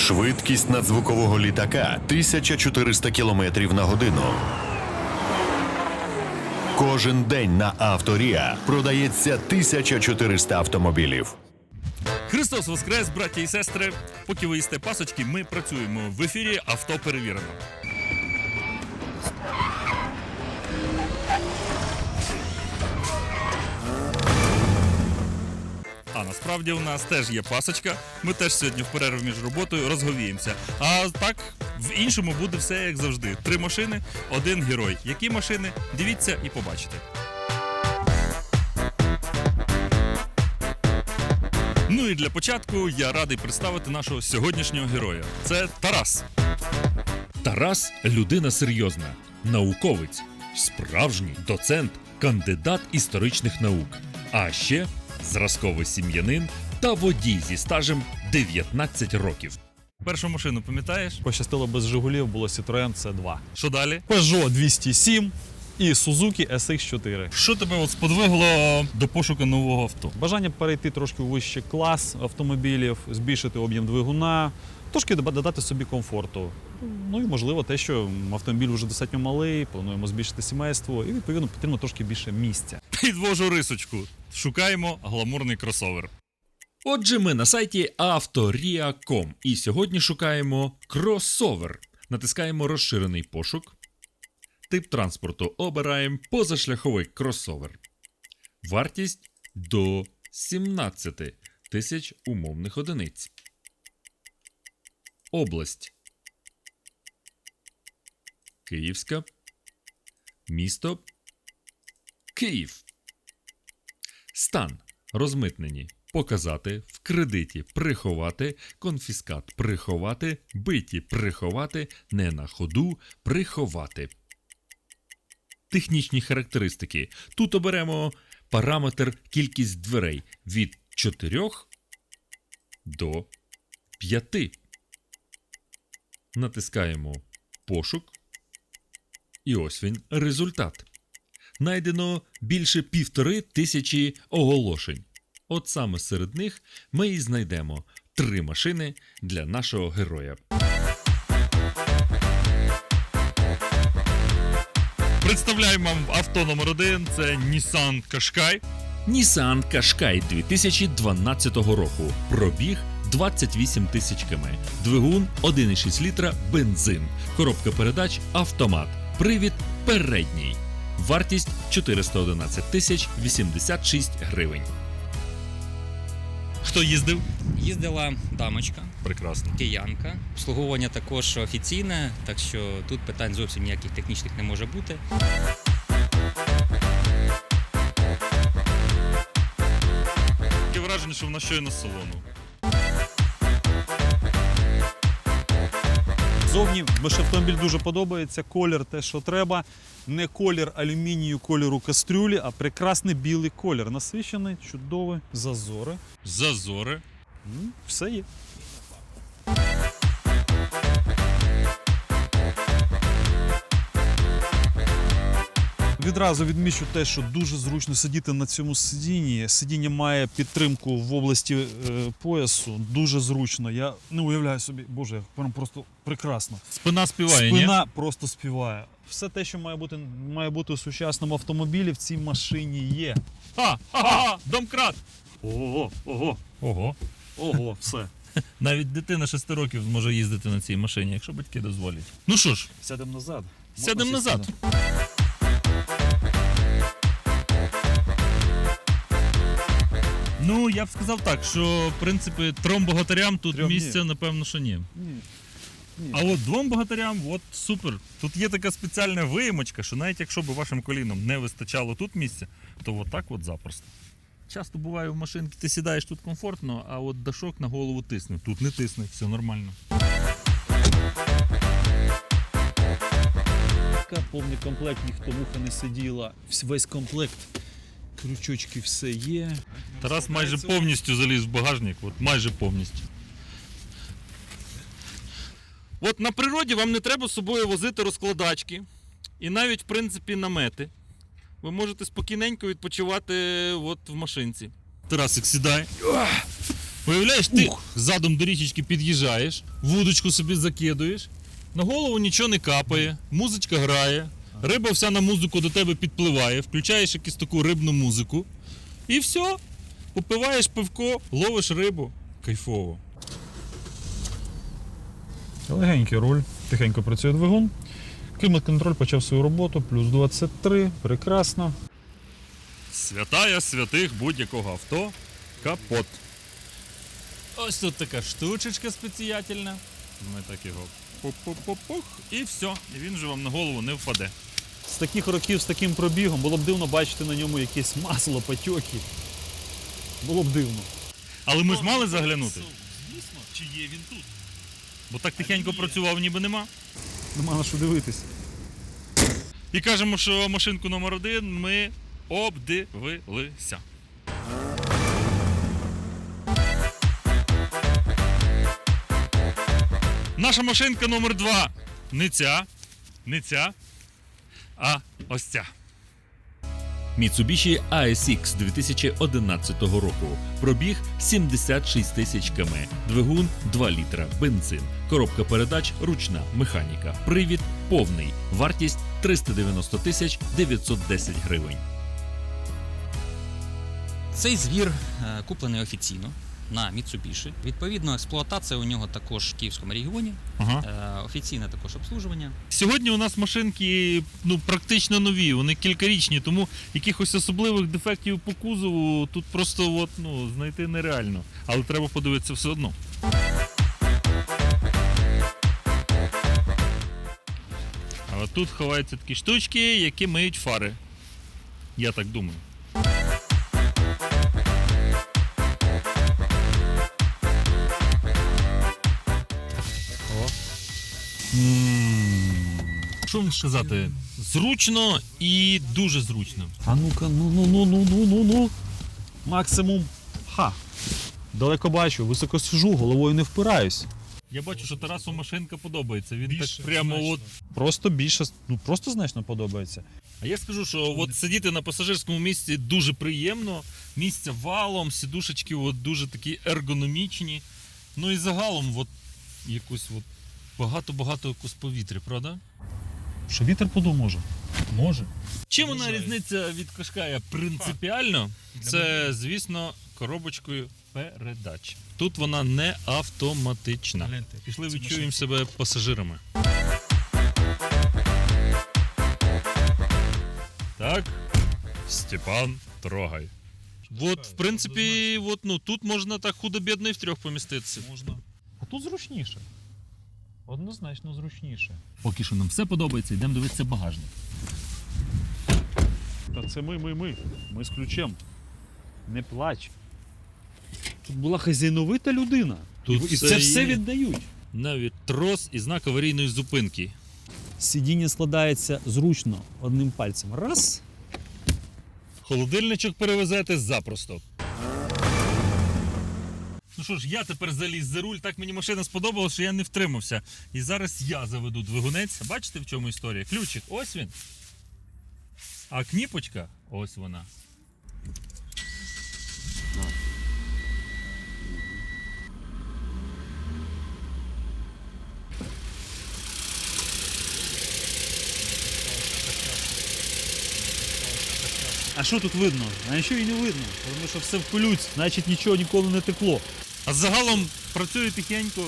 Швидкість надзвукового літака 1400 км на годину. Кожен день на Авторія продається 1400 автомобілів. Христос Воскрес, браті і сестри. Поки ви їсте пасочки, ми працюємо в ефірі Авто перевірено. А насправді у нас теж є пасочка. Ми теж сьогодні в перерві між роботою розговіємося. А так, в іншому буде все як завжди: три машини, один герой. Які машини? Дивіться і побачите. Ну і для початку я радий представити нашого сьогоднішнього героя. Це Тарас. Тарас людина серйозна, науковець, справжній доцент, кандидат історичних наук, а ще зразковий сім'янин та водій зі стажем 19 років. Першу машину пам'ятаєш? Пощастило без Жигулів, було Citroen C2. Що далі? Peugeot 207 і Suzuki SX4. Що тебе от сподвигло до пошуку нового авто? Бажання перейти трошки у вищий клас автомобілів, збільшити об'єм двигуна, трошки дода- додати собі комфорту. Ну і можливо те, що автомобіль вже достатньо малий, плануємо збільшити сімейство, і відповідно потрібно трошки більше місця. Підвожу рисочку. Шукаємо гламурний кросовер. Отже, ми на сайті Авторія.com і сьогодні шукаємо кросовер. Натискаємо розширений пошук. Тип транспорту обираємо позашляховий кросовер. Вартість до 17 тисяч умовних одиниць. Область. Київська. Місто. Київ. Стан розмитнені. Показати, в кредиті приховати, конфіскат приховати, биті приховати, не на ходу приховати. Технічні характеристики. Тут оберемо параметр кількість дверей від 4 до 5. Натискаємо пошук. І ось він результат знайдено більше півтори тисячі оголошень. От саме серед них ми і знайдемо три машини для нашого героя. Представляємо вам авто номер один. Це Nissan Qashqai. Nissan Qashqai 2012 року. Пробіг 28 тисяч км. Двигун 1,6 літра бензин. Коробка передач автомат. Привід передній. Вартість 411 тисяч 86 гривень. Хто їздив? Їздила дамочка, Прекрасно. киянка. Обслуговування також офіційне, так що тут питань зовсім ніяких технічних не може бути. Таке враження, що вона щойно з салону. Зовні автомобіль дуже подобається. Колір те, що треба. Не колір алюмінію, кольору кастрюлі, а прекрасний білий колір. Насичений, чудовий, зазори. Зазори. Все є. Відразу відмічу те, що дуже зручно сидіти на цьому сидінні. Сидіння має підтримку в області е, поясу. Дуже зручно. Я не уявляю собі, боже, прям просто прекрасно. Спина співає, Спина просто співає. Все те, що має бути, має бути у сучасному автомобілі, в цій машині є. А, ага, домкрат. Ого, ого, Ого. ого, все. Навіть дитина 6 років зможе їздити на цій машині, якщо батьки дозволять. Ну що ж, Сядемо назад. сядемо назад. Ну, я б сказав так, що в принципі трьом богатирям тут Трьом ні. місця, напевно, що ні. Ні. Ні. А от двом богатирям, от супер. Тут є така спеціальна виємочка, що навіть якщо б вашим коліном не вистачало тут місця, то от так от запросто. Часто буває в машинці, ти сідаєш тут комфортно, а от дашок на голову тисне. Тут не тисне, все нормально. Повний комплект, ніхто муха не сиділа. Всь- Весь комплект. Крючочки все є. Тарас майже повністю заліз в багажник, от майже повністю. От на природі вам не треба з собою возити розкладачки і навіть, в принципі, намети. Ви можете спокійненько відпочивати от в машинці. Тарасик, сідай. Уявляєш, ти задом до річечки під'їжджаєш, вудочку собі закидуєш, на голову нічого не капає, музичка грає, риба вся на музику до тебе підпливає, включаєш якусь таку рибну музику, і все. Попиваєш пивко, ловиш рибу. Кайфово. Легенький руль, тихенько працює двигун. Клімат-контроль почав свою роботу, плюс 23, прекрасно. Святая святих будь-якого авто капот. Ось тут така штучечка спеціятельна. Ми так його пух-пух-пух-пух, і все. І він вже вам на голову не впаде. З таких років, з таким пробігом, було б дивно бачити на ньому якесь масло, потьоки. Було б дивно. Але ми ж мали заглянути. Звісно, чи є він тут? Бо так тихенько працював, ніби нема. Нема на що дивитись. І кажемо, що машинку номер один ми обдивилися. Наша машинка номер два. Не ця, не ця, а ось ця. Mitsubishi ASX 2011 року. Пробіг 76 тисяч км. Двигун 2 літра, бензин. Коробка передач ручна, механіка. Привід повний. Вартість 390 тисяч 910 гривень. Цей звір е, куплений офіційно на Mitsubishi. Відповідно, експлуатація у нього також в Київському регіоні, Ага. е, офіційне також обслужування. Сьогодні у нас машинки ну, практично нові, вони кількарічні, тому якихось особливих дефектів по кузову тут просто от, ну, знайти нереально. Але треба подивитися все одно. А от тут ховаються такі штучки, які миють фари. Я так думаю. Вам сказати? Зручно і дуже зручно. А ну-ка, ну ну ну ну ну ну ну. Максимум. Ха. Далеко бачу, високо сижу, головою не впираюсь. Я бачу, що Тарасу машинка подобається. Він так прямо от. Просто більше, ну просто значно подобається. А я скажу, що от сидіти на пасажирському місці дуже приємно. Місця валом, сідушечки от дуже такі ергономічні. Ну і загалом, от якось от багато-багато якось повітря, правда? Що вітер подув може? Може. Чим вона різниця від Кашкая принципіально? Це, звісно, коробочкою передач. Тут вона не автоматична. Пішли відчуємо себе пасажирами. Так, Степан, трогай. От, в принципі, от, ну, тут можна так худо-бідно і в трьох поміститися. Можна. А тут зручніше. Однозначно зручніше. Поки що нам все подобається, йдемо дивитися багажник. Та це ми, ми, ми. Ми з ключем. Не плач. Тут була хазяйновита людина. Тут і все це все віддають. Навіть трос і знак аварійної зупинки. Сидіння складається зручно одним пальцем. Раз. Холодильничок перевезете запросто. Ну що ж, я тепер заліз за руль, так мені машина сподобалася, що я не втримався. І зараз я заведу двигунець. Бачите, в чому історія? Ключик, ось він. А кніпочка, ось вона. А що тут видно? А нічого і не видно. Тому що все в пилюці, значить нічого ніколи не текло. А загалом працює тихенько.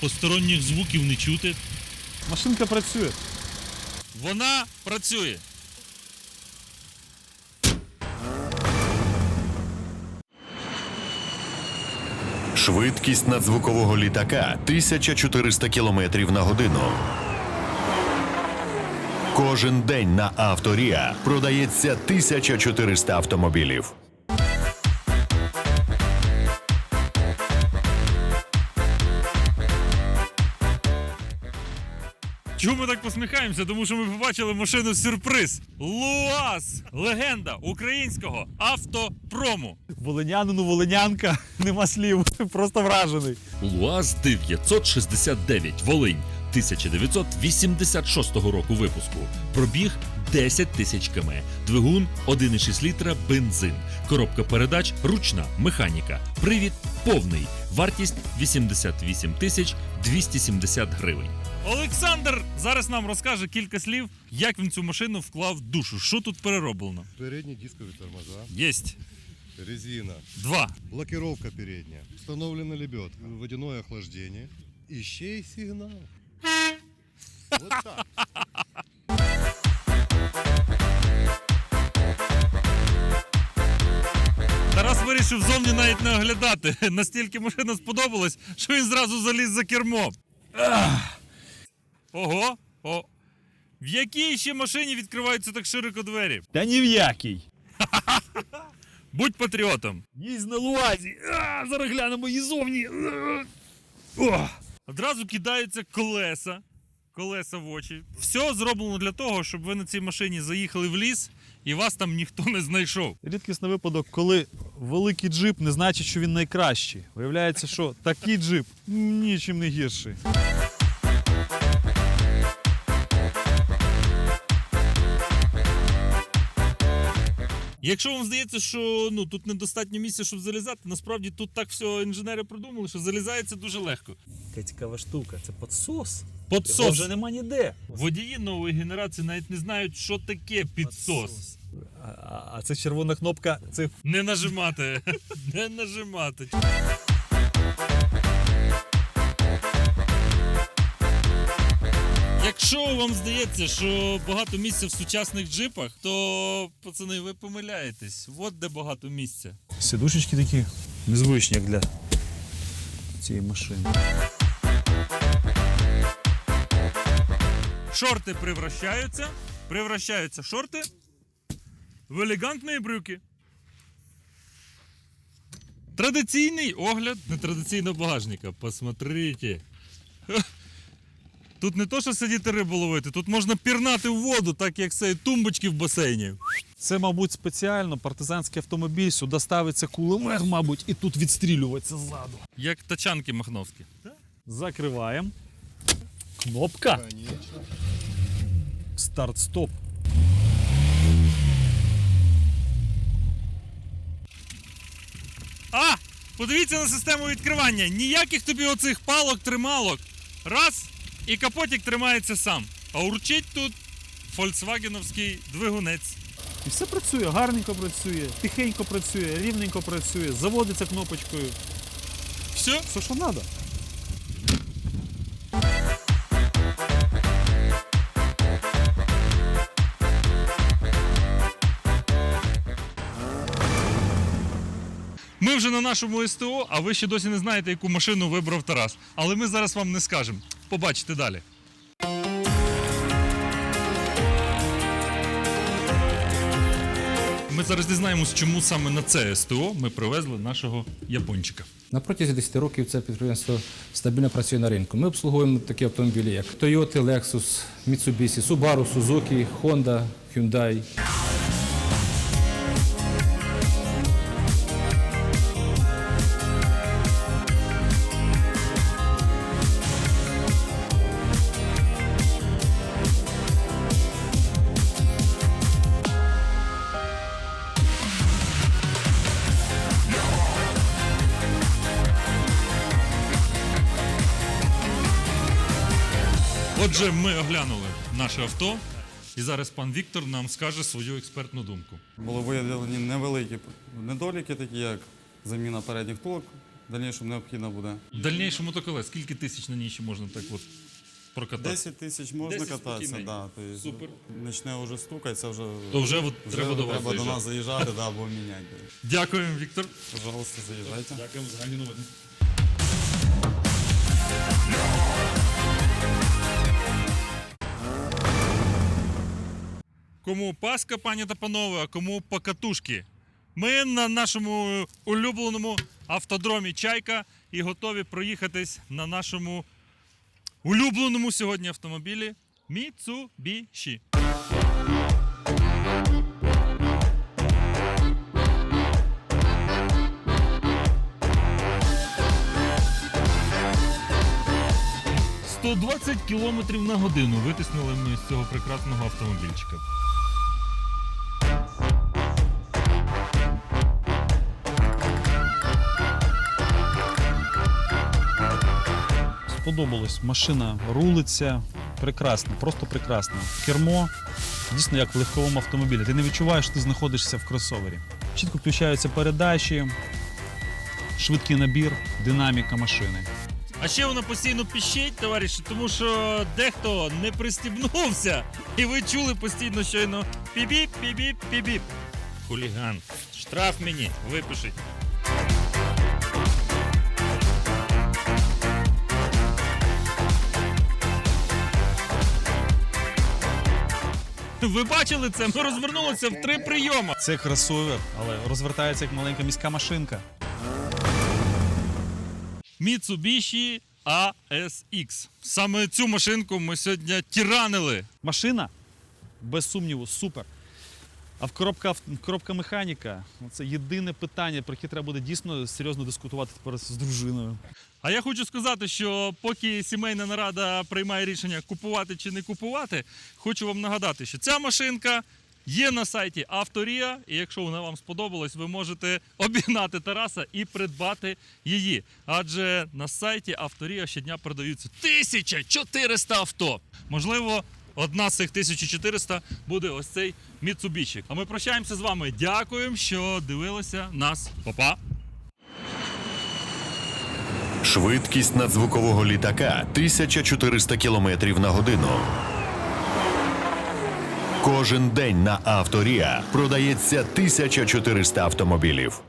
Посторонніх звуків не чути. Машинка працює. Вона працює. Швидкість надзвукового літака 1400 км на годину. Кожен день на Авторія продається 1400 автомобілів. Чому ми так посміхаємося? Тому що ми побачили машину сюрприз. Луаз! Легенда українського автопрому. Волинянину волинянка, нема слів. Просто вражений. ЛУАЗ 969 Волинь 1986 року випуску. Пробіг 10 тисяч км. Двигун 1,6 літра бензин. Коробка передач ручна механіка. Привід повний. Вартість 88 тисяч 270 гривень. Олександр зараз нам розкаже кілька слів, як він цю машину вклав душу. Що тут перероблено? Передние дисковые тормоза, Єсть. резина, Два. блокировка передняя, установлена лебедка, водяное охлаждение, ищей сигнал. Вот так. Тарас вирішив зовні навіть не оглядати. Настільки машина сподобалась, що він зразу заліз за кермо. Ах. Ого. О. В якій ще машині відкриваються так широко двері? Та ні в якій. Будь патріотом. Їсть на луазі. А, зараз глянемо її зовні. О. Одразу кидаються колеса. Колеса в очі. Все зроблено для того, щоб ви на цій машині заїхали в ліс і вас там ніхто не знайшов. Рідкісний випадок, коли великий джип не значить, що він найкращий. Виявляється, що такий джип нічим не гірший. Якщо вам здається, що ну тут недостатньо місця, щоб залізати, насправді тут так все інженери продумали, що залізається дуже легко. Яка цікава штука, це підсос. Подсос. нема ніде. Водії нової генерації навіть не знають, що таке підсос. А, а- а це червона кнопка, це Не нажимати. Не нажимати. Якщо вам здається, що багато місця в сучасних джипах, то пацани, ви помиляєтесь. От де багато місця. сідушечки такі незвичні, як для цієї машини. Шорти превращаються, превращаються шорти в елегантні брюки. Традиційний огляд нетрадиційного багажника. Посмотрите. Тут не то, що сидіти рибу ловити, тут можна пірнати в воду, так як це тумбочки в басейні. Це, мабуть, спеціально партизанський автомобіль, сюди ставиться кулемет, мабуть, і тут відстрілюється ззаду. Як тачанки махновські. Закриваємо. Кнопка. Старт-стоп. А! Подивіться на систему відкривання. Ніяких тобі оцих палок, трималок. Раз, і капотик тримається сам. А урчить тут фольксвагеновський двигунець. І все працює, гарненько працює, тихенько працює, рівненько працює, заводиться кнопочкою. Все, Все, що треба. Ми вже на нашому СТО, а ви ще досі не знаєте, яку машину вибрав Тарас. Але ми зараз вам не скажемо. Побачите далі. Ми зараз дізнаємось, чому саме на це СТО ми привезли нашого япончика. На протязі 10 років це підприємство стабільно працює на ринку. Ми обслуговуємо такі автомобілі, як Toyota, Lexus, Mitsubishi, Subaru, Suzuki, Honda, Hyundai. Отже, ми оглянули наше авто, і зараз пан Віктор нам скаже свою експертну думку. Були виявлені невеликі недоліки, такі як заміна передніх втулок. В дальнішому необхідно буде. В дальнішому мотоколес, скільки тисяч на ній ще можна так от прокатати? 10 тисяч можна 10 кататися, да, то Супер. Почне вже стукати, це вже, То вже от вже треба до вас треба до заїжджати. нас заїжджати, да, або міняти. Дякуємо, Віктор. Пожалуйста, заїжджайте. Дякуємо за гарні новини. Кому паска, пані та панове, а кому покатушки. Ми на нашому улюбленому автодромі Чайка і готові проїхатись на нашому улюбленому сьогодні автомобілі Mitsubishi. «120 км на годину витиснули ми з цього прекрасного автомобільчика. Сподобалось. Машина рулиться. Прекрасно, просто прекрасно. Кермо дійсно як в легковому автомобілі. Ти не відчуваєш, що ти знаходишся в кросовері. Чітко включаються передачі, швидкий набір, динаміка машини. А ще воно постійно піщить, товариші, тому що дехто не пристібнувся, і ви чули постійно щойно пібіп, пібіп, пібіп. Хуліган. Штраф мені випишіть. Ви бачили це? Ми розвернулися в три прийоми. Це кросовер, але розвертається як маленька міська машинка. Mitsubishi ASX. Саме цю машинку ми сьогодні тіранили. Машина, без сумніву, супер. А в коробка, в коробка механіка це єдине питання, про яке треба буде дійсно серйозно дискутувати тепер з дружиною. А я хочу сказати, що поки сімейна нарада приймає рішення купувати чи не купувати, хочу вам нагадати, що ця машинка є на сайті Авторія, і якщо вона вам сподобалась, ви можете обігнати Тараса і придбати її. Адже на сайті Авторія щодня продаються 1400 авто. Можливо, одна з цих 1400 буде ось цей Mitsubishi. А ми прощаємося з вами. Дякуємо, що дивилися нас. Па-па! Швидкість надзвукового літака 1400 км на годину. Кожен день на Авторія продається 1400 автомобілів.